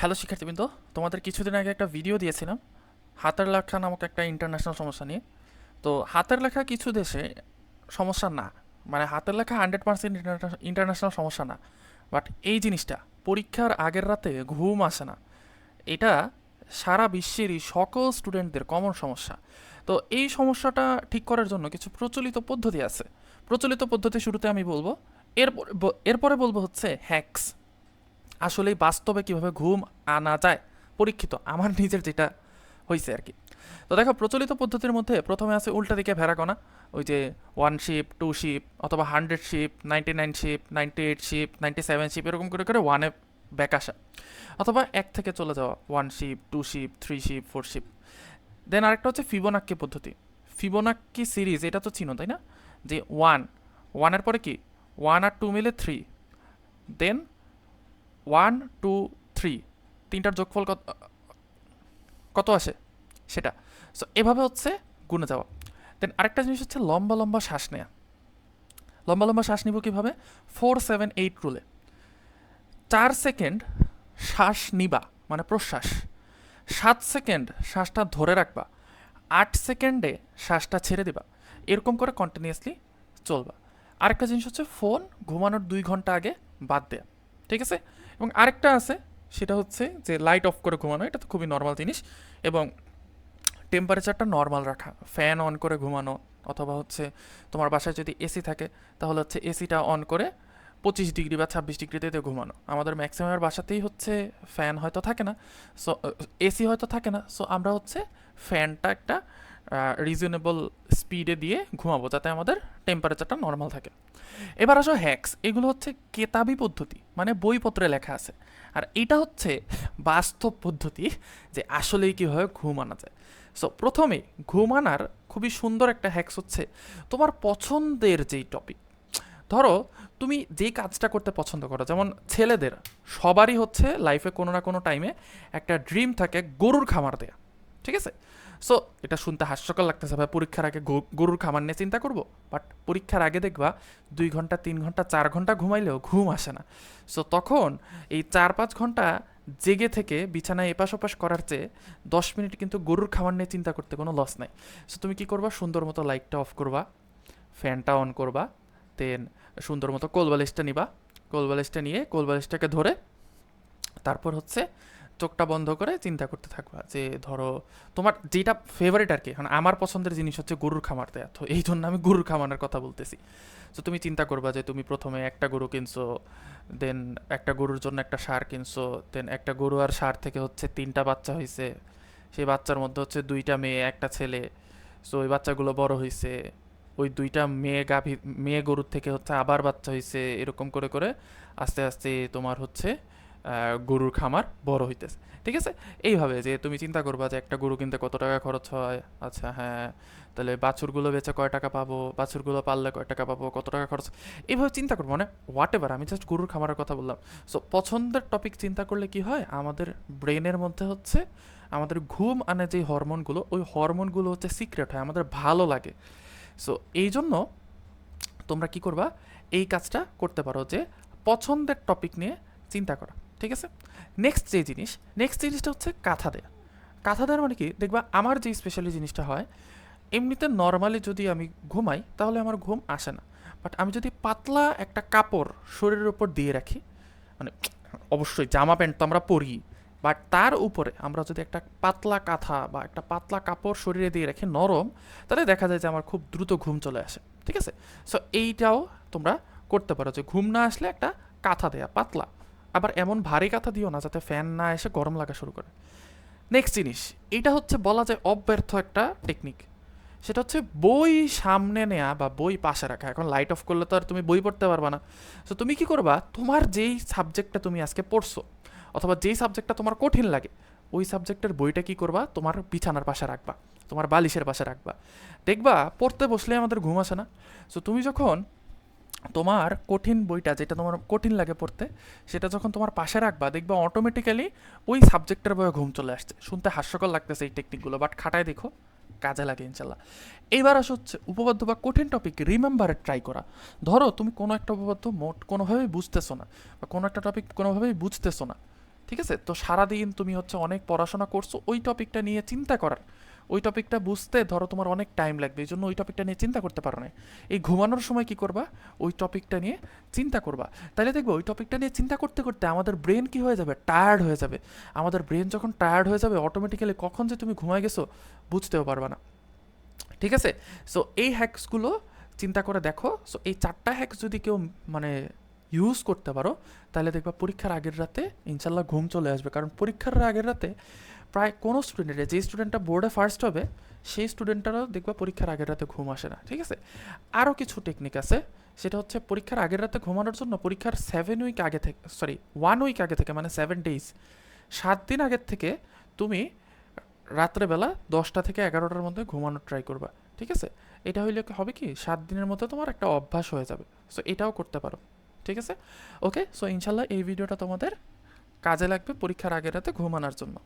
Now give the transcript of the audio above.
Hello শিক্ষার্থীবৃন্দ, তোমাদের কিছুদিন আগে একটা ভিডিও দিয়েছিলাম, হাতের লেখা নামক একটা ইন্টারন্যাশনাল সমস্যা নিয়ে। তো হাতের লেখা কিছু দেশে সমস্যা না মানে হাতের লেখা হান্ড্রেড পার্সেন্ট ইন্টারন্যাশনাল সমস্যা না। বাট এই জিনিসটা, পরীক্ষার আগের রাতে ঘুম আসে না। এটা সারা বিশ্বেরই সকল স্টুডেন্টদের কমন সমস্যা। তো এই সমস্যাটা ঠিক করার জন্য কিছু প্রচলিত পদ্ধতি আছে। প্রচলিত পদ্ধতি শুরুতে আমি বলব, এরপর এরপরে বলব হচ্ছে হ্যাক্স আসলে বাস্তবে কীভাবে ঘুম আনা যায়? পরীক্ষিত, আমার নিজের যেটা হয়েছে আর কি তো দেখো, প্রচলিত পদ্ধতির মধ্যে প্রথমে আছে উল্টা দিকে ভেড়াগোনা ওই যে ওয়ান শিপ টু শিপ অথবা hundred sheep ninety nine sheep ninety eight sheep ninety seven sheep এরকম করে করে ওয়ানে ব্যাক আসা। অথবা এক থেকে চলে যাওয়া one sheep two sheep three sheep four sheep then আরেকটা হচ্ছে ফিবোনাক্কি পদ্ধতি। ফিবোনাক্কি সিরিজ এটা তো চিনো, তাই না? যে ওয়ান ওয়ানের পরে কি? ওয়ান আর টু মিলে three then one, two, three, তিনটার যোগফল কত কত আসে? সেটা। সো এভাবে হচ্ছে গুণে যাওয়া। দেন আরেকটা জিনিস হচ্ছে লম্বা লম্বা শ্বাস নেওয়া লম্বা লম্বা শ্বাস নিব কীভাবে? ফোর সেভেন এইট রুলে চার সেকেন্ড শ্বাস নিবা মানে প্রশ্বাস। সাত সেকেন্ড শ্বাসটা ধরে রাখবা। আট সেকেন্ডে শ্বাসটা ছেড়ে দিবা। এরকম করে কন্টিনিউয়াসলি চলবা। আরেকটা জিনিস হচ্ছে ফোন ঘুমানোর দুই ঘণ্টা আগে বাদ দেয়া। ঠিক আছে? এবং আরেকটা আছে, সেটা হচ্ছে যে লাইট অফ করে ঘুমানো, এটা তো খুবই নর্মাল জিনিস। এবং টেম্পারেচারটা নর্মাল রাখা ফ্যান অন করে ঘুমানো, অথবা হচ্ছে তোমার বাসায় যদি এসি থাকে, তাহলে হচ্ছে এসিটা অন করে পঁচিশ ডিগ্রি বা ছাব্বিশ ডিগ্রিতে ঘুমানো। আমাদের ম্যাক্সিমামের বাসাতেই হচ্ছে ফ্যান হয়তো থাকে না সো এসি হয়তো থাকে না সো আমরা হচ্ছে ফ্যানটা একটা রিজনেবল স্পিডে দিয়ে ঘুমাবো যাতে আমাদের টেম্পারেচারটা নর্মাল থাকে। এবার আসো হ্যাক্স এগুলো হচ্ছে কেতাবি পদ্ধতি মানে বইপত্রে লেখা আছে। আর এটা হচ্ছে বাস্তব পদ্ধতি যে আসলেই কীভাবে ঘুম আনা যায়। সো প্রথমে ঘুম আনার খুবই সুন্দর একটা হ্যাক্স হচ্ছে তোমার পছন্দের যেই টপিক ধরো, তুমি যেই কাজটা করতে পছন্দ করো, যেমন ছেলেদের, সবারই হচ্ছে লাইফে কোনো না কোনো টাইমে একটা ড্রিম থাকে গরুর খামার দেয়া, ঠিক আছে? সো এটা শুনতে হাস্যকর লাগতেছে ভাই। পরীক্ষার আগে গরুর খামার নিয়ে চিন্তা করব? বাট পরীক্ষার আগে দেখবা দুই ঘণ্টা, তিন ঘণ্টা, চার ঘণ্টা ঘুমাইলেও ঘুম আসে না। সো তখন এই চার পাঁচ ঘণ্টা জেগে থেকে বিছানায় এপাশ ওপাশ করার চেয়ে দশ মিনিট কিন্তু গরুর খাবার নিয়ে চিন্তা করতে কোনো লস নাই। সো তুমি কি করবা? সুন্দর মতো লাইটটা অফ করবা ফ্যানটা অন করবা দেন সুন্দর মতো কোলবালিশটা নিবা। কোলবালিশটা নিয়ে কোলবালিশটাকে ধরে তারপর হচ্ছে চোখটা বন্ধ করে চিন্তা করতে থাকবা যে ধরো তোমার যেটা ফেভারিট আর কি কারণ আমার পছন্দের জিনিস হচ্ছে গরুর খামার দেয়া। তো এই জন্য আমি গরুর খামারের কথা বলতেছি। তো তুমি চিন্তা করবা যে তুমি প্রথমে একটা গরু কিনছো দেন একটা গরুর জন্য একটা সার কিনছো দেন একটা গরু আর সার থেকে হচ্ছে তিনটা বাচ্চা হয়েছে সেই বাচ্চার মধ্যে হচ্ছে দুইটা মেয়ে, একটা ছেলে। সো ওই বাচ্চাগুলো বড় হয়েছে ওই দুইটা মেয়ে গাভী, মেয়ে গরুর থেকে হচ্ছে আবার বাচ্চা হয়েছে এরকম করে করে আস্তে আস্তে তোমার হচ্ছে গরুর খামার বড় হইতেছে। ঠিক আছে? এইভাবে যে তুমি চিন্তা করবা যে একটা গরু কিনতে কত টাকা খরচ হয় আচ্ছা হ্যাঁ তাহলে বাছুরগুলো বেচে কয় টাকা পাবো, বাছুরগুলো পাললে কয় টাকা পাবো, কত টাকা খরচ? এইভাবে চিন্তা করব মানে হোয়াট এভার আমি জাস্ট গরুর খামারের কথা বললাম। সো পছন্দের টপিক চিন্তা করলে কি হয়? আমাদের ব্রেনের মধ্যে হচ্ছে, আমাদের ঘুম আনে যে হরমোনগুলো ওই হরমোনগুলো হচ্ছে সিক্রেট হয়, আমাদের ভালো লাগে। সো এই জন্য তোমরা কি করবা? এই কাজটা করতে পারো যে পছন্দের টপিক নিয়ে চিন্তা করা। ঠিক আছে? নেক্সট যে জিনিস নেক্সট জিনিসটা হচ্ছে কাঁথা দেয়া। কাঁথা দেওয়ার মানে কি? দেখবা, আমার যে স্পেশালি জিনিসটা হয়, এমনিতে নর্মালি যদি আমি ঘুমাই, তাহলে আমার ঘুম আসে না। বাট আমি যদি পাতলা একটা কাপড় শরীরের উপর দিয়ে রাখি মানে অবশ্যই জামা প্যান্ট তো আমরা পরি বাট তার উপরে আমরা যদি একটা পাতলা কাঁথা বা একটা পাতলা কাপড় শরীরে দিয়ে রাখি নরম, তাহলে দেখা যায় যে আমার খুব দ্রুত ঘুম চলে আসে। ঠিক আছে? সো এইটাও তোমরা করতে পারো যে ঘুম না আসলে একটা কাঁথা দেয়া, পাতলা। আবার এমন ভারী কাঁথা দিও না যাতে ফ্যান না এসে গরম লাগা শুরু করে। নেক্সট জিনিস, এটা হচ্ছে বলা যায় অব্যর্থ একটা টেকনিক সেটা হচ্ছে বই সামনে নেয়া বা বই পাশে রাখা। এখন লাইট অফ করলে তো আর তুমি বই পড়তে পারবা না। তো তুমি কি করবা? তোমার যেই সাবজেক্টটা তুমি আজকে পড়ছো, অথবা যেই সাবজেক্টটা তোমার কঠিন লাগে, ওই সাবজেক্টের বইটা কি করবা? তোমার বিছানার পাশে রাখবা, তোমার বালিশের পাশে রাখবা। দেখবা, পড়তে বসলে আমাদের ঘুম আসে না। সো তুমি যখন তোমার কঠিন বইটা যেটা তোমার কঠিন লাগে পড়তে, সেটা যখন তোমার পাশে রাখবা, দেখবা অটোমেটিক্যালি ওই সাবজেক্টের বয়ে ঘুম চলে আসছে। শুনতে হাস্যকর লাগতেছে এই টেকনিকগুলো বাট খাটায় দেখো, কাজে লাগে ইনশাল্লাহ। এইবার আসো হচ্ছে উপপাদ্য বা কঠিন টপিক রিমেম্বারে ট্রাই করা। ধরো তুমি কোনো একটা উপপাদ্য মোট কোনোভাবেই বুঝতেছো না, বা কোনো একটা টপিক কোনোভাবেই বুঝতেছো না, ঠিক আছে? তো সারাদিন তুমি হচ্ছে অনেক পড়াশোনা করছ, ওই টপিকটা নিয়ে চিন্তা করার। ওই টপিকটা বুঝতে ধরো তোমার অনেক টাইম লাগবে এই জন্য ওই টপিকটা নিয়ে চিন্তা করতে পারো না। এই ঘুমানোর সময় কি করবা? ওই টপিকটা নিয়ে চিন্তা করবা। তাহলে দেখবে ওই টপিকটা নিয়ে চিন্তা করতে করতে আমাদের ব্রেন কি হয়ে যাবে? টায়ার্ড হয়ে যাবে। আমাদের ব্রেন যখন টায়ার্ড হয়ে যাবে অটোমেটিক্যালি কখন যে তুমি ঘুমায় গেছো বুঝতেও পারবা না। ঠিক আছে? সো এই হ্যাকসগুলো চিন্তা করে দেখো। সো এই চারটা হ্যাকস যদি কেউ মানে ইউজ করতে পারো, তাহলে দেখবা পরীক্ষার আগের রাতে ইনশাল্লাহ ঘুম চলে আসবে। কারণ পরীক্ষার আগের রাতে প্রায় কোনো স্টুডেন্টের যে স্টুডেন্টটা বোর্ডে ফার্স্ট হবে, সেই স্টুডেন্টটারও দেখবা পরীক্ষার আগের রাতে ঘুম আসে না, ঠিক আছে? আরও কিছু টেকনিক আছে, সেটা হচ্ছে পরীক্ষার আগের রাতে ঘুমানোর জন্য পরীক্ষার সেভেন উইক আগে থেকে সরি ওয়ান উইক আগে থেকে মানে সেভেন ডেইজ সাত দিন আগের থেকে তুমি রাত্রেবেলা দশটা থেকে এগারোটার মধ্যে ঘুমানোর ট্রাই করবা, ঠিক আছে? এটা হইলে হবে কি, সাত দিনের মধ্যে তোমার একটা অভ্যাস হয়ে যাবে। সো এটাও করতে পারো। ঠিক আছে? ওকে সো ইনশাল্লাহ এই ভিডিওটা তোমাদের কাজে লাগবে পরীক্ষার আগের রাতে ঘুমানোর জন্য।